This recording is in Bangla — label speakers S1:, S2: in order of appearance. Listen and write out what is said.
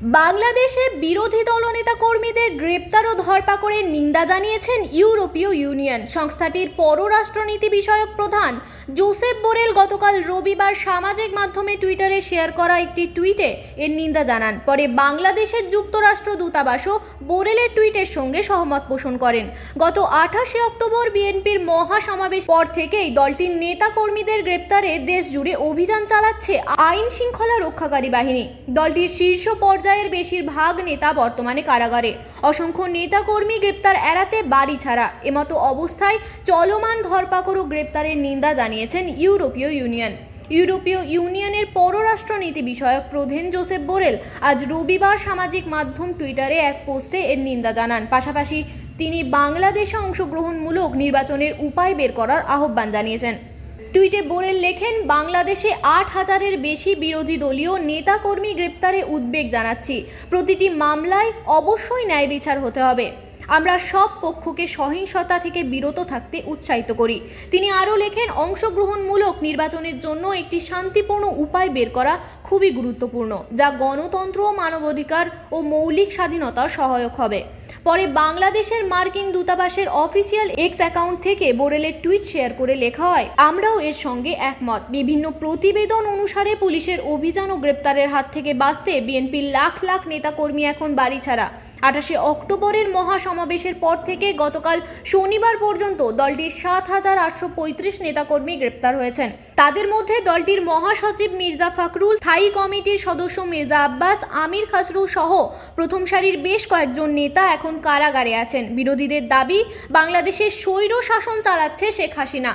S1: বাংলাদেশে বিরোধী দলনেতা কর্মীদের গ্রেপ্তার ও ধরপাকড়ের নিন্দা জানিয়েছেন ইউরোপীয় ইউনিয়ন। সংস্থাটির পররাষ্ট্রনীতি বিষয়ক প্রধান জোসেফ বোরেল গতকাল রবিবার সামাজিক মাধ্যমে টুইটারে শেয়ার করা একটি টুইটে এর নিন্দা জানান। পরে বাংলাদেশের যুক্তরাষ্ট্র দূতাবাসও বোরেলের টুইটের সঙ্গে সহমত পোষণ করেন। গত আঠাশে অক্টোবর বিএনপির মহাসমাবেশ পর থেকেই দলটির নেতা কর্মীদের গ্রেপ্তারে দেশ জুড়ে অভিযান চালাচ্ছে আইন শৃঙ্খলা রক্ষাকারী বাহিনী। দলটির শীর্ষ পর্যায়ের বেশিরভাগ নেতা বর্তমানে কারাগারে। অসংখ্য নেতাকর্মী গ্রেপ্তার এড়াতে বাড়ি ছাড়া। এমতো অবস্থায় চলমান ধরপাকড় ও গ্রেপ্তারের নিন্দা জানিয়েছেন ইউরোপীয় ইউনিয়ন। ইউরোপীয় ইউনিয়নের পররাষ্ট্রনীতি বিষয়ক প্রধান জোসেফ বোরেল আজ রবিবার সামাজিক মাধ্যম টুইটারে এক পোস্টে এর নিন্দা জানান। পাশাপাশি তিনি বাংলাদেশে অংশগ্রহণমূলক নির্বাচনের উপায় বের করার আহ্বান জানিয়েছেন। টুইটে বোরেল লেখেন, বাংলাদেশে আট হাজারের বেশি বিরোধী দলীয় নেতাকর্মী গ্রেপ্তারে উদ্বেগ জানাচ্ছি। প্রতিটি মামলায় অবশ্যই ন্যায় বিচার হতে হবে। আমরা সব পক্ষকে সহিংসতা থেকে বিরত থাকতে উৎসাহিত করি। তিনি আরও লেখেন, অংশগ্রহণমূলক নির্বাচনের জন্য একটি শান্তিপূর্ণ উপায় বের করা খুবই গুরুত্বপূর্ণ, যা গণতন্ত্র মানবাধিকার ও মৌলিক স্বাধীনতার সহায়ক হবে। পরে বাংলাদেশের মার্কিন দূতাবাসের অফিসিয়াল এক্স অ্যাকাউন্ট থেকে বোরেলের টুইট শেয়ার করে লেখা হয়, আমরাও এর সঙ্গে একমত। বিভিন্ন প্রতিবেদন অনুসারে পুলিশের অভিযান ও গ্রেপ্তারের হাত থেকে বাঁচতে বিএনপির লাখ লাখ নেতাকর্মী এখন বাড়ি ছাড়া। আঠাশে অক্টোবরের মহাসমাবেশের পর থেকে গতকাল শনিবার পর্যন্ত দলটির সাত হাজার আটশো পঁয়ত্রিশ নেতাকর্মী গ্রেপ্তার হয়েছেন। তাদের মধ্যে দলটির মহাসচিব মির্জা ফখরুল, স্থায়ী কমিটির সদস্য মির্জা আব্বাস, আমির খাসরু সহ প্রথম সারির বেশ কয়েকজন নেতা এখন কারাগারে আছেন। বিরোধীদের দাবি বাংলাদেশের স্বৈর শাসন চালাচ্ছে শেখ হাসিনা।